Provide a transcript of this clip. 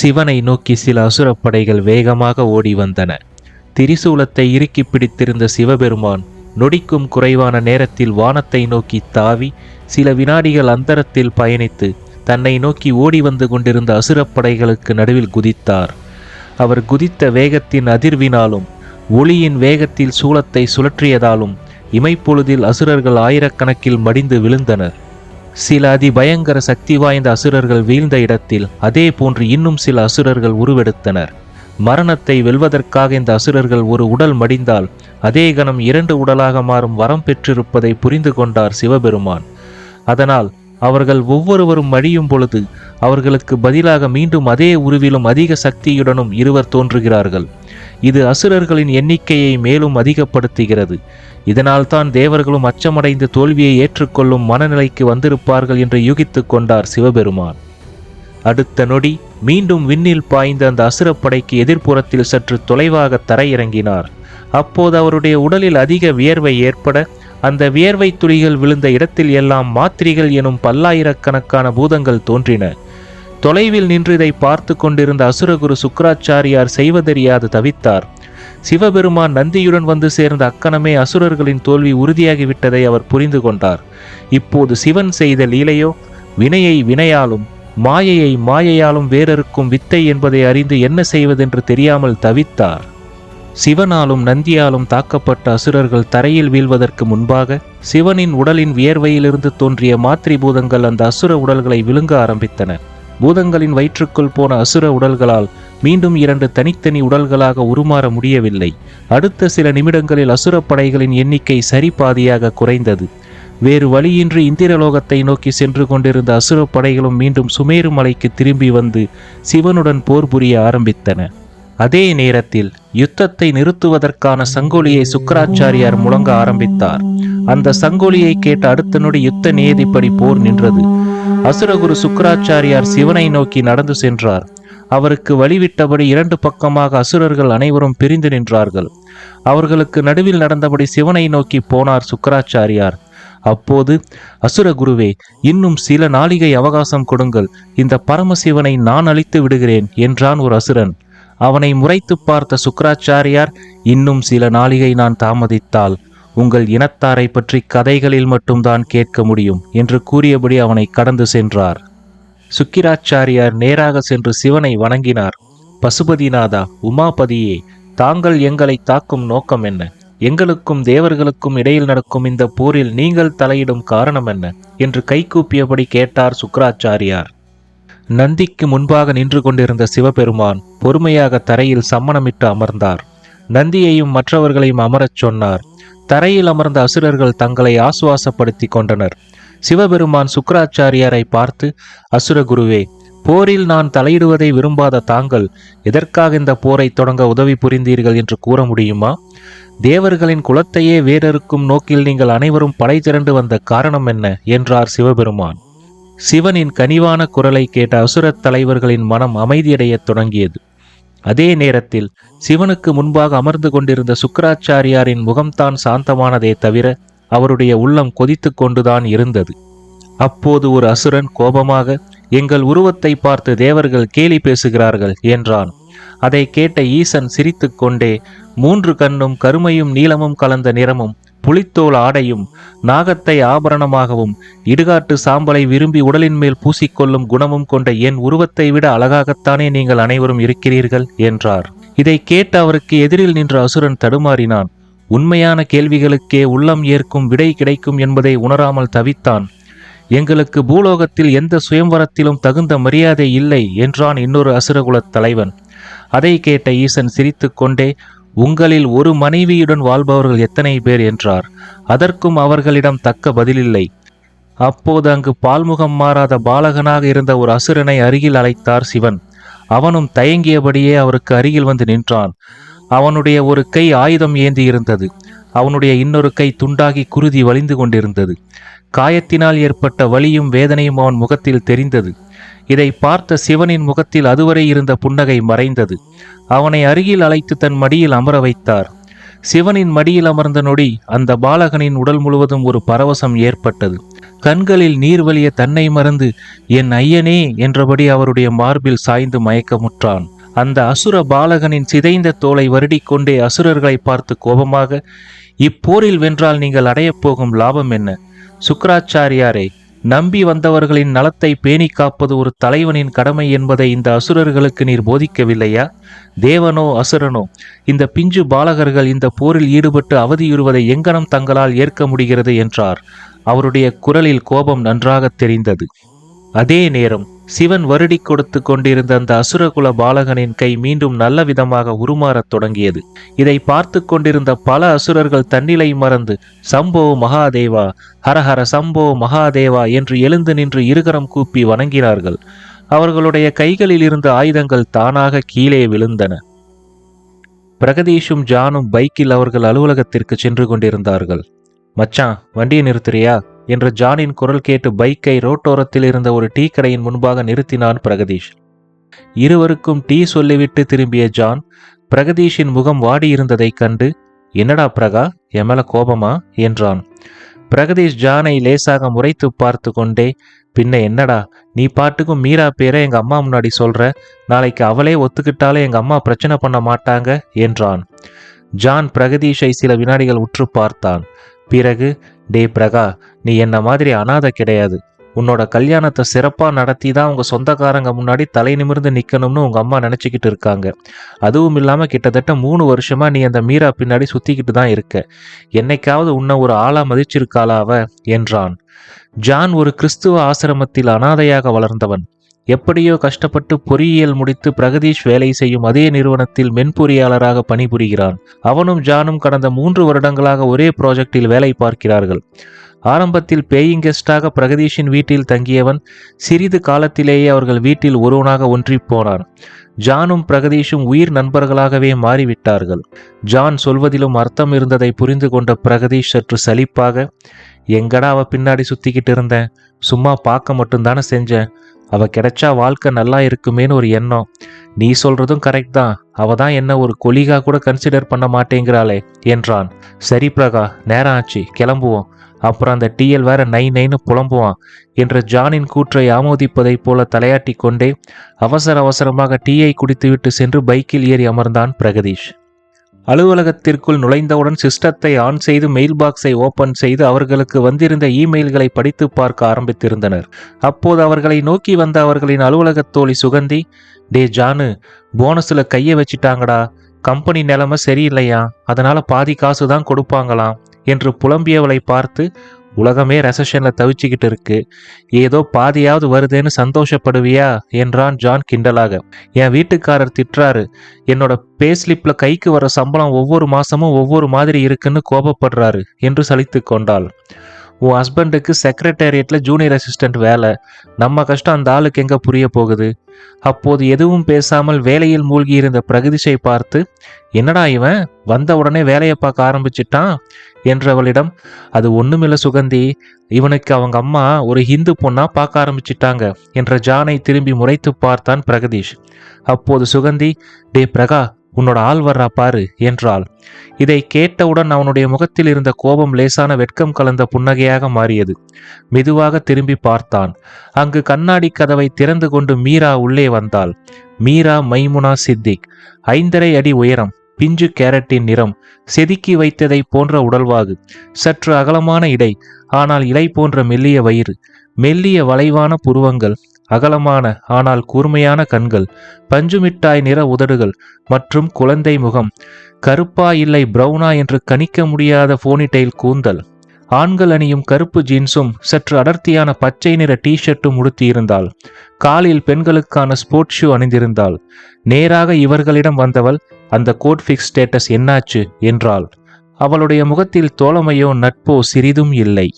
சிவனை நோக்கி சில அசுரப்படைகள் வேகமாக ஓடி வந்தன. திரிசூலத்தை இறுக்கி பிடித்திருந்த சிவபெருமான் நொடிக்கும் குறைவான நேரத்தில் வானத்தை நோக்கி தாவி சில வினாடிகள் அந்தரத்தில் பயணித்து தன்னை நோக்கி ஓடி வந்து கொண்டிருந்த அசுரப்படைகளுக்கு நடுவில் குதித்தார். அவர் குதித்த வேகத்தின் அதிர்வினாலும் ஒளியின் வேகத்தில் சூலத்தை சுழற்றியதாலும் இமைப்பொழுதில் அசுரர்கள் ஆயிரக்கணக்கில் மடிந்து விழுந்தனர். சில அதிபயங்கர சக்தி வாய்ந்த அசுரர்கள் வீழ்ந்த இடத்தில் அதே போன்று இன்னும் சில அசுரர்கள் உருவெடுத்தனர். மரணத்தை வெல்வதற்காக இந்த அசுரர்கள் ஒரு உடல் மடிந்தால் அதே கணம் இரண்டு உடலாக மாறும் வரம் பெற்றிருப்பதை புரிந்து கொண்டார் சிவபெருமான். அதனால் அவர்கள் ஒவ்வொருவரும் மடியும் பொழுது அவர்களுக்கு பதிலாக மீண்டும் அதே உருவிலும் அதிக சக்தியுடனும் இருவர் தோன்றுகிறார்கள். இது அசுரர்களின் எண்ணிக்கையை மேலும் அதிகப்படுத்துகிறது. இதனால்தான் தேவர்களும் அச்சமடைந்து தோல்வியை ஏற்றுக்கொள்ளும் மனநிலைக்கு வந்திருப்பார்கள் என்று யூகித்து கொண்டார் சிவபெருமான். அடுத்த நொடி மீண்டும் விண்ணில் பாய்ந்த அந்த அசுரப்படைக்கு எதிர்ப்புறத்தில் சற்று தொலைவாக தரையிறங்கினார். அப்போது அவருடைய உடலில் அதிக வியர்வை ஏற்பட அந்த வியர்வை துளிகள் விழுந்த இடத்தில் எல்லாம் மாத்திரிகள் எனும் பல்லாயிரக்கணக்கான பூதங்கள் தோன்றின. தொலைவில் நின்று இதை பார்த்து கொண்டிருந்த அசுரகுரு சுக்கராச்சாரியார் செய்வதறியாது தவித்தார். சிவபெருமான் நந்தியுடன் வந்து சேர்ந்த அக்கணமே அசுரர்களின் தோல்வி உறுதியாகிவிட்டதை அவர் புரிந்து கொண்டார். இப்போது சிவன் செய்த லீலையோ வினையை வினையாலும் மாயையை மாயையாலும் வேறறுக்கும் வித்தை என்பதை அறிந்து என்ன செய்வதென்று தெரியாமல் தவித்தார். சிவனாலும் நந்தியாலும் தாக்கப்பட்ட அசுரர்கள் தரையில் வீழ்வதற்கு முன்பாக சிவனின் உடலின் வியர்வையிலிருந்து தோன்றிய மாத்திரி பூதங்கள் அந்த அசுர உடல்களை விழுங்க ஆரம்பித்தன. பூதங்களின் வயிற்றுக்குள் போன அசுர உடல்களால் மீண்டும் இரண்டு தனித்தனி உடல்களாக உருமாற முடியவில்லை. அடுத்த சில நிமிடங்களில் அசுர படைகளின் எண்ணிக்கை சரிபாதியாக குறைந்தது. வேறு வழியின்றி இந்திரலோகத்தை நோக்கி சென்று கொண்டிருந்த அசுர படைகளும் மீண்டும் சுமேரு மலைக்கு திரும்பி வந்து சிவனுடன் போர் புரிய ஆரம்பித்தன. அதே நேரத்தில் யுத்தத்தை நிறுத்துவதற்கான சங்கொலியை சுக்கராச்சாரியார் முழங்க ஆரம்பித்தார். அந்த சங்கொலியை கேட்ட அடுத்த நொடி யுத்த நியதிப்படி போர் நின்றது. அசுரகுரு சுக்கராச்சாரியார் சிவனை நோக்கி நடந்து சென்றார். அவருக்கு வழிவிட்டபடி இரண்டு பக்கமாக அசுரர்கள் அனைவரும் பிரிந்து நின்றார்கள். அவர்களுக்கு நடுவில் நடந்தபடி சிவனை நோக்கி போனார் சுக்கராச்சாரியார். அப்போது அசுரகுருவே இன்னும் சில நாளிகை அவகாசம் கொடுங்கள். இந்த பரமசிவனை நான் அழித்து விடுகிறேன் என்றான் ஒரு அசுரன். அவனை முறைத்து பார்த்த சுக்கராச்சாரியார் இன்னும் சில நாளிகை நான் தாமதித்தால் உங்கள் இனத்தாரை பற்றி கதைகளில் மட்டும்தான் கேட்க முடியும் என்று கூறியபடி அவனை கடந்து சென்றார். சுக்கிராச்சாரியார் நேராக சென்று சிவனை வணங்கினார். பசுபதிநாதா உமாபதியே தாங்கள் எங்களை தாக்கும் நோக்கம் என்ன? எங்களுக்கும் தேவர்களுக்கும் இடையில் நடக்கும் இந்த போரில் நீங்கள் தலையிடும் காரணம் என்ன? என்று கைகூப்பியபடி கேட்டார் சுக்கராச்சாரியார். நந்திக்கு முன்பாக நின்று கொண்டிருந்த சிவபெருமான் பொறுமையாக தரையில் சம்மணமிட்டு அமர்ந்தார். நந்தியையும் மற்றவர்களையும் அமரச் சொன்னார். தரையில் அமர்ந்த அசுரர்கள் தங்களை ஆசுவாசப்படுத்தி கொண்டனர். சிவபெருமான் சுக்கராச்சாரியாரை பார்த்து அசுரகுருவே போரில் நான் தலையிடுவதை விரும்பாத தாங்கள் எதற்காக இந்த போரை தொடங்க உதவி புரிந்தீர்கள் என்று கூற முடியுமா? தேவர்களின் குலத்தையே வேறறுக்கும் நோக்கில் நீங்கள் அனைவரும் படை திரண்டு வந்த காரணம் என்ன? என்றார் சிவபெருமான். சிவனின் கனிவான குரலை கேட்ட அசுரத் தலைவர்களின் மனம் அமைதியடையத் தொடங்கியது. அதே நேரத்தில் சிவனுக்கு முன்பாக அமர்ந்து கொண்டிருந்த சுக்கராச்சாரியாரின் முகம்தான் சாந்தமானதே தவிர அவருடைய உள்ளம் கொதித்து கொண்டுதான் இருந்தது. அப்போது ஒரு அசுரன் கோபமாக எங்கள் உருவத்தை பார்த்து தேவர்கள் கேலி பேசுகிறார்கள் என்றான். அதை கேட்ட ஈசன் சிரித்துக்கொண்டே மூன்று கண்ணும் கருமையும் நீலமும் கலந்த நிறமும் புலித்தோல் ஆடையும் நாகத்தை ஆபரணமாகவும் இடுகாட்டு சாம்பலை விரும்பி உடலின் மேல் பூசிக்கொள்ளும் குணமும் கொண்ட என் உருவத்தை விட அழகாகத்தானே நீங்கள் அனைவரும் இருக்கிறீர்கள் என்றார். இதை கேட்ட அவருக்கு எதிரில் நின்ற அசுரன் தடுமாறினான். உண்மையான கேள்விகளுக்கே உள்ளம் ஏற்கும் விடை கிடைக்கும் என்பதை உணராமல் தவித்தான். எங்களுக்கு பூலோகத்தில் எந்த சுயம்வரத்திலும் தகுந்த மரியாதை இல்லை என்றான் இன்னொரு அசுரகுலத் தலைவன். அதை கேட்ட ஈசன் சிரித்துக்கொண்டே உங்களில் ஒரு மனைவியுடன் வாழ்பவர்கள் எத்தனை பேர் என்றார். அதற்கும் அவர்களிடம் தக்க பதிலில்லை. அப்போது அங்கு பால்முகம் மாறாத பாலகனாக இருந்த ஒரு அசுரனை அருகில் அழைத்தார் சிவன். அவனும் தயங்கியபடியே அவருக்கு அருகில் வந்து நின்றான். அவனுடைய ஒரு கை ஆயுதம் ஏந்தி இருந்தது. அவனுடைய இன்னொரு கை துண்டாகி குருதி வலிந்து கொண்டிருந்தது. காயத்தினால் ஏற்பட்ட வலியும் வேதனையும் அவன் முகத்தில் தெரிந்தது. இதை பார்த்த சிவனின் முகத்தில் அதுவரை இருந்த புன்னகை மறைந்தது. அவனை அருகில் அழைத்து தன் மடியில் அமர வைத்தார். சிவனின் மடியில் அமர்ந்த நொடி அந்த பாலகனின் உடல் முழுவதும் ஒரு பரவசம் ஏற்பட்டது. கண்களில் நீர் வழிய தன்னை மறந்து என் ஐயனே என்றபடி அவருடைய மார்பில் சாய்ந்து மயக்கமுற்றான். அந்த அசுர பாலகனின் சிதைந்த தோலை வருடிக்கொண்டே அசுரர்களை பார்த்து கோபமாக இப்போரில் வென்றால் நீங்கள் அடையப் போகும் லாபம் என்ன? சுக்கராச்சாரியாரே நம்பி வந்தவர்களின் நலத்தை பேணி காப்பது ஒரு தலைவனின் கடமை என்பதை இந்த அசுரர்களுக்கு நீர் போதிக்கவில்லையா? தேவனோ அசுரனோ இந்த பிஞ்சு பாலகர்கள் இந்த போரில் ஈடுபட்டு அவதியுறுவதை எங்கனம் தங்களால் ஏற்க முடிகிறது என்றார். அவருடைய குரலில் கோபம் நன்றாக தெரிந்தது. அதே நேரம் சிவன் வருடி கொடுத்து கொண்டிருந்த அந்த அசுரகுல பாலகனின் கை மீண்டும் நல்ல விதமாக உருமாறத் தொடங்கியது. இதை பார்த்து கொண்டிருந்த பல அசுரர்கள் தன்னிலை மறந்து சம்போ மகாதேவா ஹரஹர சம்போ மகாதேவா என்று எழுந்து நின்று இருகரம் கூப்பி வணங்கினார்கள். அவர்களுடைய கைகளில் இருந்த ஆயுதங்கள் தானாக கீழே விழுந்தன. பிரகதீஷும் ஜானும் பைக்கில் அவர்கள் அலுவலகத்திற்கு சென்று கொண்டிருந்தார்கள். மச்சான் வண்டியை நிறுத்துறியா? என்று ஜானின் குரல் கேட்டு பைக்கை ரோட்டோரத்தில் இருந்த ஒரு டீ கடையின் முன்பாக நிறுத்தினான் பிரகதீஷ். இருவருக்கும் டீ சொல்லிவிட்டு திரும்பிய ஜான் பிரகதீஷின் முகம் வாடியிருந்ததைக் கண்டு என்னடா பிரகா என் மேல கோபமா? என்றான். பிரகதீஷ் ஜானை லேசாக முறைத்து பார்த்து கொண்டே பின்ன என்னடா நீ பாட்டுக்கும் மீரா பேரை எங்க அம்மா முன்னாடி சொல்ற? நாளைக்கு அவளே ஒத்துக்கிட்டாலே எங்க அம்மா பிரச்சனை பண்ண மாட்டாங்க? என்றான். ஜான் பிரகதீஷை சில வினாடிகள் உற்று பார்த்தான். பிறகு டே பிரகா நீ என்ன மாதிரி அனாதை கிடையாது. உன்னோட கல்யாணத்தை சிறப்பாக நடத்தி தான் உங்கள் சொந்தக்காரங்க முன்னாடி தலை நிமிர்ந்து நிற்கணும்னு உங்கள் அம்மா நினச்சிக்கிட்டு இருக்காங்க. அதுவும் இல்லாமல் கிட்டத்தட்ட மூணு வருஷமாக நீ அந்த மீரா பின்னாடி சுற்றிக்கிட்டு தான் இருக்க. என்னைக்காவது உன்னை ஒரு ஆளாக மதிச்சிருக்காளா அவ? என்றான். ஜான் ஒரு கிறிஸ்துவ ஆசிரமத்தில் அனாதையாக வளர்ந்தவன். எப்படியோ கஷ்டப்பட்டு பொறியியல் முடித்து பிரகதீஷ் வேலை செய்யும் அதே நிறுவனத்தில் மென்பொறியாளராக பணிபுரிகிறான். அவனும் ஜானும் கடந்த மூன்று வருடங்களாக ஒரே ப்ராஜெக்டில் வேலை பார்க்கிறார்கள். ஆரம்பத்தில் பேயிங் கெஸ்டாக பிரகதீஷின் வீட்டில் தங்கியவன் சிறிது காலத்திலேயே அவர்கள் வீட்டில் ஒருவனாக ஒன்றிப் போனான். ஜானும் பிரகதீஷும் உயிர் நண்பர்களாகவே மாறிவிட்டார்கள். ஜான் சொல்வதிலும் அர்த்தம் இருந்ததை புரிந்து கொண்ட பிரகதீஷ் சற்று சலிப்பாக எங்கடா அவ பின்னாடி சுத்திக்கிட்டு இருந்தேன் சும்மா பார்க்க மட்டும்தானே செஞ்சேன் அவ கிடைச்சா வாழ்க்கை நல்லா இருக்குமேன்னு ஒரு எண்ணம். நீ சொல்றதும் கரெக்ட் தான். அவ தான் என்ன ஒரு கொலிகா கூட கன்சிடர் பண்ண மாட்டேங்கிறாளே என்றான். சரி பிரகா நேரம் ஆச்சு கிளம்புவோம். அப்புறம் அந்த டிஎல் வேற நை நைன்னு புலம்புவான் என்ற ஜானின் கூற்றை ஆமோதிப்பதைப் போல தலையாட்டி கொண்டே அவசர அவசரமாக டீயை குடித்துவிட்டு சென்று பைக்கில் ஏறி அமர்ந்தான் பிரகதீஷ். அலுவலகத்திற்குள் நுழைந்தவுடன் சிஸ்டத்தை ஆன் செய்து மெயில் பாக்ஸை ஓபன் செய்து அவர்களுக்கு வந்திருந்த இமெயில்களை படித்து பார்க்க ஆரம்பித்திருந்தனர். அப்போது அவர்களை நோக்கி வந்த அவர்களின் அலுவலக தோழி சுகந்தி டே ஜானு போனஸில் கையை வச்சிட்டாங்கடா. கம்பெனி நிலைமை சரியில்லையா? அதனால பாதி காசு தான் கொடுப்பாங்களாம் என்று புலம்பியவளை பார்த்து உலகமே ரெசஷனில் தவிச்சுக்கிட்டு இருக்கு. ஏதோ பாதியாவது வருதேன்னு சந்தோஷப்படுவியா? என்றான் ஜான் கிண்டலாக. என் வீட்டுக்காரர் திட்டுறாரு. என்னோட பேஸ்லிப்ல கைக்கு வர சம்பளம் ஒவ்வொரு மாசமும் ஒவ்வொரு மாதிரி இருக்குன்னு கோபப்படுறாரு என்று சலித்து கொண்டாள். உன் ஹஸ்பண்டுக்கு செக்ரட்டேரியட்ல ஜூனியர் அசிஸ்டன்ட் வேலை. நம்ம கஷ்டம் அந்த ஆளுக்கு எங்க புரிய போகுது? அப்போது எதுவும் பேசாமல் வேலையில் மூழ்கியிருந்த பிரகதிஷை பார்த்து என்னடா இவன்? வந்த உடனே வேலையை பார்க்க ஆரம்பிச்சிட்டான்? என்றவளிடம் அது ஒன்றுமில்ல சுகந்தி. இவனுக்கு அவங்க அம்மா ஒரு ஹிந்து பொண்ணா பார்க்க ஆரம்பிச்சிட்டாங்க என்ற ஜானை திரும்பி முறைத்து பார்த்தான் பிரகதீஷ். அப்போது சுகந்தி டே பிரகா உன்னோட ஆள் வர்றா பாரு என்றாள். இதை கேட்டவுடன் அவனுடைய முகத்தில் இருந்த கோபம் லேசான வெட்கம் கலந்த புன்னகையாக மாறியது. மெதுவாக திரும்பி பார்த்தான். அங்கு கண்ணாடி கதவை திறந்து கொண்டு மீரா உள்ளே வந்தாள். மீரா மைமுனா சித்திக். ஐந்தரை அடி உயரம் பிஞ்சு கேரட்டின் நிறம் செதுக்கி வைத்ததை போன்ற உடல்வாகு சற்று அகலமான இடை ஆனால் இலை போன்ற மெல்லிய வயிறு மெல்லிய வளைவான புருவங்கள் அகலமான ஆனால் கூர்மையான கண்கள் பஞ்சுமிட்டாய் நிற உதடுகள் மற்றும் குழந்தை முகம் கருப்பா இல்லை பிரவுனா என்று கணிக்க முடியாத போனிடெயில் கூந்தல். ஆண்கள் அணியும் கருப்பு ஜீன்ஸும் சற்று அடர்த்தியான பச்சை நிற டி ஷர்ட்டும் உடுத்தியிருந்தாள். காலில் பெண்களுக்கான ஸ்போர்ட்ஸ் ஷூ அணிந்திருந்தாள். நேராக இவர்களிடம் வந்தவள் அந்த கோட் ஃபிக்ஸ் ஸ்டேட்டஸ் என்னாச்சு? என்றாள். அவளுடைய முகத்தில் தோழமையோ நட்போ சிறிதும் இல்லை.